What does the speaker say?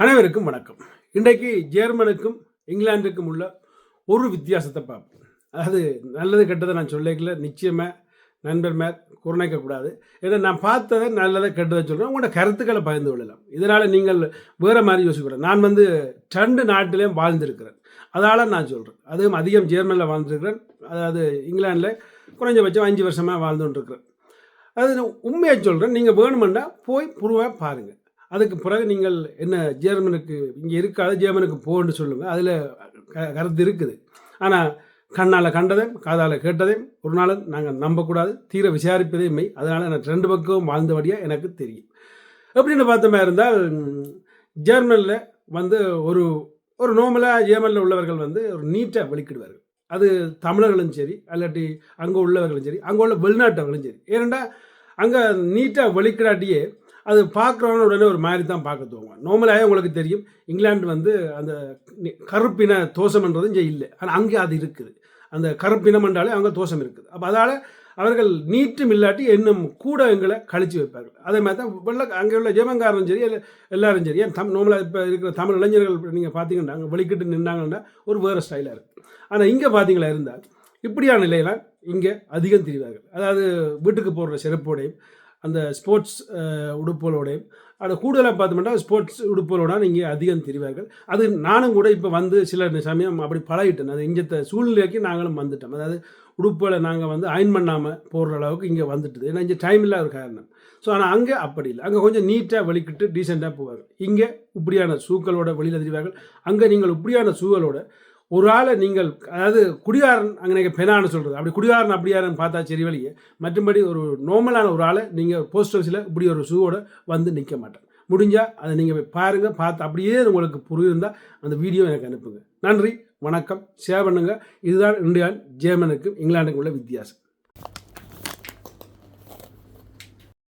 அனைவருக்கும் வணக்கம். இன்றைக்கு ஜெர்மனுக்கும் இங்கிலாந்துக்கும் உள்ள ஒரு வித்தியாசத்தை பார்ப்போம். அதாவது நல்லது கெட்டதை நான் சொல்லிக்கல நிச்சயமாக நண்பர்மார் குறைக்கக்கூடாது ஏன்னா நான் பார்த்ததை நல்லதை கெட்டதை சொல்கிறேன் உங்களோட கருத்துக்களை பகிர்ந்து கொள்ளலாம். இதனால் நீங்கள் வேறு மாதிரி யோசிக்கக்கூடாது நான் வந்து ரெண்டு நாட்டிலையும் வாழ்ந்திருக்கிறேன். அதால் நான் சொல்கிறேன் அதுவும் அதிகம் ஜெர்மனியில் வாழ்ந்துருக்கிறேன். அதாவது இங்கிலாந்தில் குறைஞ்சபட்சம் அஞ்சு வருஷமாக வாழ்ந்துட்டுருக்கிறேன் அது உண்மையை சொல்கிறேன் நீங்கள் வேணுமெண்டா போய் புருவாக பாருங்கள் அதுக்கு பிறகு நீங்கள் என்ன ஜேர்மனுக்கு இங்கே இருக்காது ஜேர்மனுக்கு போன்னு சொல்லுங்கள் அதில் க கருத்து இருக்குது. ஆனால் கண்ணால் கண்டதையும் காதால் கேட்டதையும் ஒரு நாளும் நாங்கள் நம்பக்கூடாது தீர விசாரிப்பதே மெய். அதனால் நான் ரெண்டு பக்கம் வாழ்ந்தபடியாக எனக்கு தெரியும். எப்படின்னு பார்த்தோமா இருந்தால் ஜேர்மனில் வந்து ஒரு ஒரு நோமலாக ஜேர்மனில் உள்ளவர்கள் வந்து ஒரு நீட்டாக வெளிக்கிடுவார்கள். அது தமிழர்களும் சரி அல்லாட்டி அங்கே உள்ளவர்களும் சரி அங்கே உள்ள வெளிநாட்டவர்களும் சரி. ஏனெண்டா அங்கே நீட்டாக வெளிக்கிடாட்டியே அது பார்க்குறவன உடனே ஒரு மாதிரி தான் பார்க்க தோணும் நார்மலாகவே உங்களுக்கு தெரியும் இங்கிலாந்து வந்து அந்த கருப்பின தோஷம்ன்றதும் இங்கே இல்லை. ஆனால் அங்கே அது இருக்குது. அந்த கருப்பினம் என்றாலே அங்கே தோஷம் இருக்குது. அப்போ அதால் அவர்கள் நீட்டும் இல்லாட்டி இன்னும் கூட எங்களை கழிச்சு வைப்பார்கள். அதே மாதிரி தான் வெள்ள அங்கே உள்ள ஜெமங்காரனும் சரி எல்லாரும் சரி ஏன் தம் நார்மலாக இப்போ இருக்கிற தமிழ் இளைஞர்கள் நீங்கள் பார்த்தீங்கன்னா அங்கே வெளிக்கிட்டு நின்னாங்கன்னா ஒரு வேறு ஸ்டைலாக இருக்குது ஆனால் இங்கே பார்த்தீங்களா இருந்தால் இப்படியான நிலையெல்லாம் இங்கே அதிகம் தெரிவார்கள். அதாவது வீட்டுக்கு போடுற செருப்போடையும் அந்த ஸ்போர்ட்ஸ் உடுப்புகளோடையும். அதை கூடுதலாக பார்த்தோம்னா ஸ்போர்ட்ஸ் உடுப்புகளோட நீங்கள் அதிகம் தெரிவார்கள். அது நானும் கூட இப்போ வந்து சில சமயம் அப்படி பழகிட்டேன். அது இங்கத்த சூழ்நிலைக்கு நாங்களும் வந்துட்டோம். அதாவது உடுப்புகளை நாங்கள் வந்து அயன் பண்ணாமல் போடுற அளவுக்கு இங்கே வந்துட்டுது. ஏன்னா இங்கே டைம் இல்லாத காரணம். ஸோ ஆனால் அங்கே அப்படி இல்லை. அங்கே கொஞ்சம் நீட்டாக வெளிக்கிட்டு டீசெண்டாக போவார்கள். இங்கே இப்படியான ஷூக்களோட வெளியில் தெரிவார்கள். அங்கே நீங்கள் இப்படியான ஷூகளோட ஒரு ஆளை நீங்கள் அதாவது குடிகாரன் அங்கே பெனான்னு சொல்கிறது அப்படி குடிகாரன் அப்படியாரன்னு பார்த்தா சரி வழியே. மற்றபடி ஒரு நார்மலான ஒரு ஆளை நீங்கள் போஸ்ட் ஆஃபீஸில் இப்படி ஒரு ஷூவோட வந்து நிற்க மாட்டேன் முடிஞ்சால் அதை நீங்கள் பாருங்கள் பார்த்து அப்படியே உங்களுக்கு புரியிருந்தால் அந்த வீடியோ எனக்கு அனுப்புங்க. நன்றி வணக்கம் ஷேர் பண்ணுங்கள் இதுதான் இந்தியா ஜேர்மனுக்கும் இங்கிலாந்துக்கும் உள்ள வித்தியாசம்.